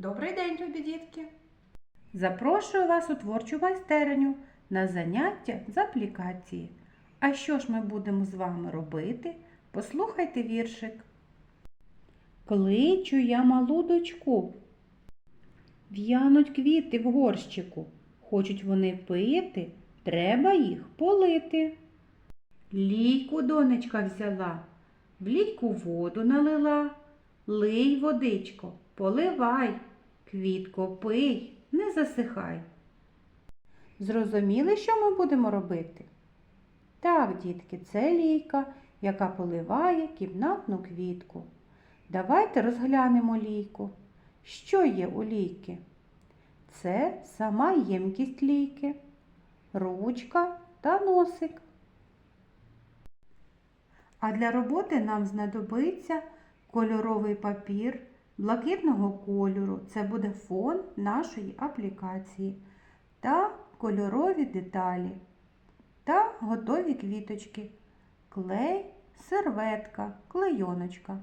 Добрий день, любі дітки! Запрошую вас у творчу майстерню на заняття з аплікації. А що ж ми будемо з вами робити? Послухайте віршик. Кличу я малу дочку. В'януть квіти в горщику. Хочуть вони пити, треба їх полити. Лійку донечка взяла, в лійку воду налила. Лий, водичко, поливай, квітко пий, не засихай. Зрозуміли, що ми будемо робити? Так, дітки, це лійка, яка поливає кімнатну квітку. Давайте розглянемо лійку. Що є у лійки? Це сама ємкість лійки, ручка та носик. А для роботи нам знадобиться кольоровий папір блакитного кольору. Це буде фон нашої аплікації. Та кольорові деталі. Та готові квіточки. Клей, серветка, клейоночка.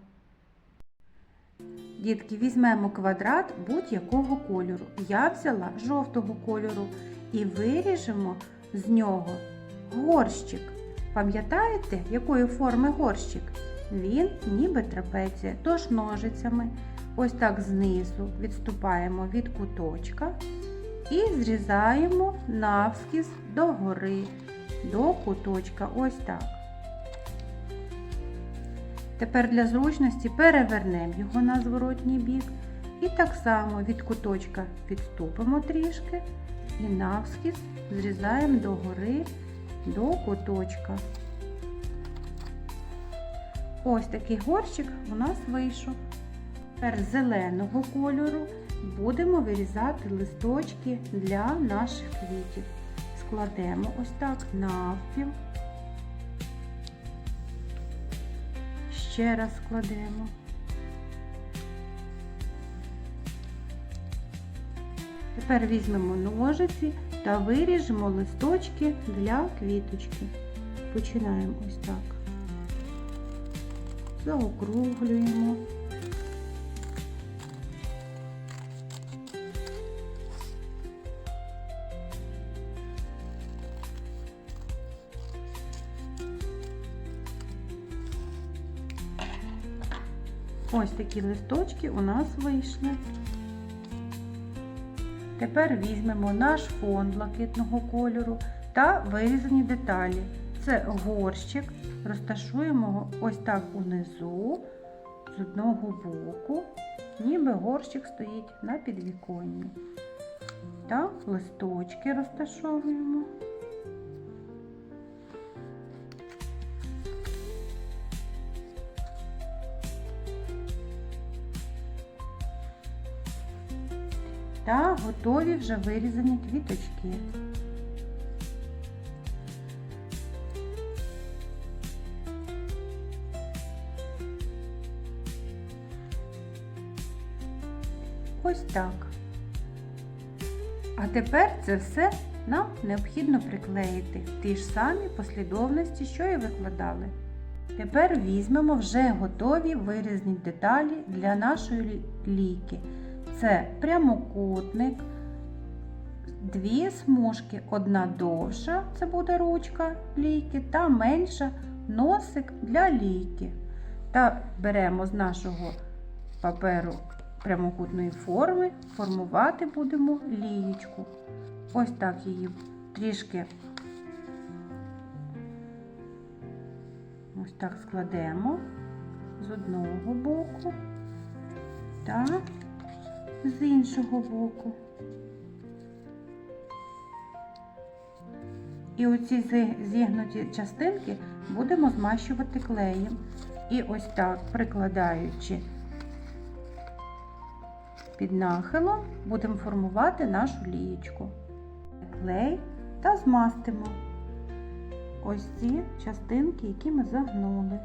Дітки, візьмемо квадрат будь-якого кольору. Я взяла жовтого кольору і виріжемо з нього горщик. Пам'ятаєте, якої форми горщик? Він ніби трапеція, тож ножицями ось так знизу відступаємо від куточка і зрізаємо навскіз до гори, до куточка. Ось так. Тепер для зручності перевернемо його на зворотній бік. І так само від куточка відступимо трішки і навскіз зрізаємо до гори, до куточка. Ось такий горщик у нас вийшов. Тепер зеленого кольору будемо вирізати листочки для наших квітів. Складемо ось так навпіл. Ще раз складемо. Тепер візьмемо ножиці та виріжемо листочки для квіточки. Починаємо ось так. Заокруглюємо. Ось такі листочки у нас вийшли. Тепер візьмемо наш фон блакитного кольору та вирізані деталі. Це горщик, розташуємо його ось так унизу, з одного боку, ніби горщик стоїть на підвіконні. Та листочки розташовуємо. Та готові вже вирізані квіточки. Ось так. А тепер це все нам необхідно приклеїти в ті ж самі послідовності, що і викладали. Тепер візьмемо вже готові вирізані деталі для нашої лійки. Це прямокутник, дві смужки, одна довша, це буде ручка лійки, та менша носик для лійки. Та беремо з нашого паперу прямокутної форми, формувати будемо лієчку. Ось так її трішки ось так складемо з одного боку та з іншого боку. І оці зігнуті частинки будемо змащувати клеєм. І ось так, прикладаючи під нахилом, будемо формувати нашу лієчку. Клей та змастимо ось ці частинки, які ми загнули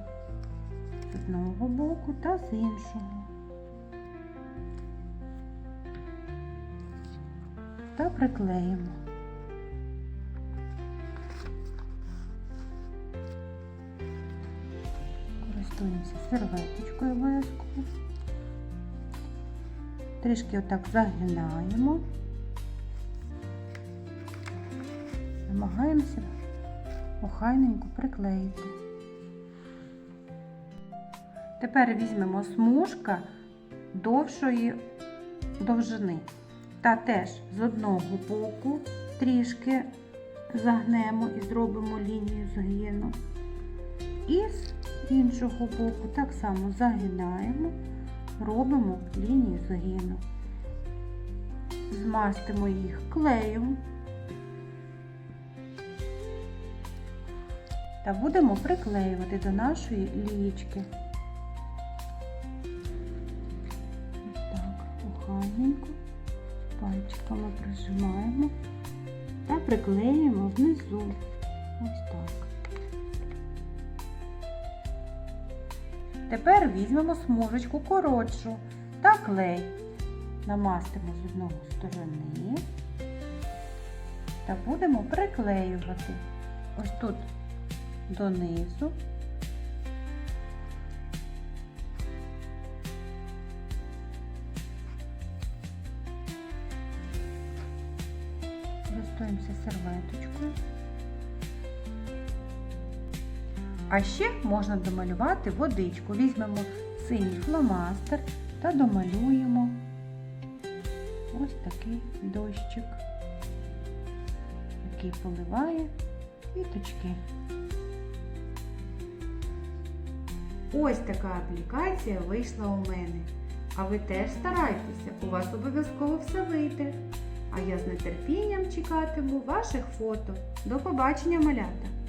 з одного боку та з іншого. Та приклеїмо. Користуємося серветочкою обов'язково. трішки отак загинаємо. Намагаємося охайненько приклеїти. Тепер візьмемо смужка довшої довжини. Та теж з одного боку трішки загнемо і зробимо лінію згину. І з іншого боку так само загинаємо, робимо лінію згину. Змастимо їх клеєм та будемо приклеювати до нашої лієчки. Прижимаємо та приклеюємо внизу. Ось так. Тепер візьмемо смужечку коротшу та клей. Намастимо з одного сторони та будемо приклеювати ось тут донизу. Користуємося серветочкою. А ще можна домалювати водичку. Візьмемо синій фломастер та домалюємо ось такий дощик, який поливає квіточки. Ось така аплікація вийшла у мене. А ви теж старайтеся, у вас обов'язково все вийде. А я з нетерпінням чекатиму ваших фото. До побачення, малята!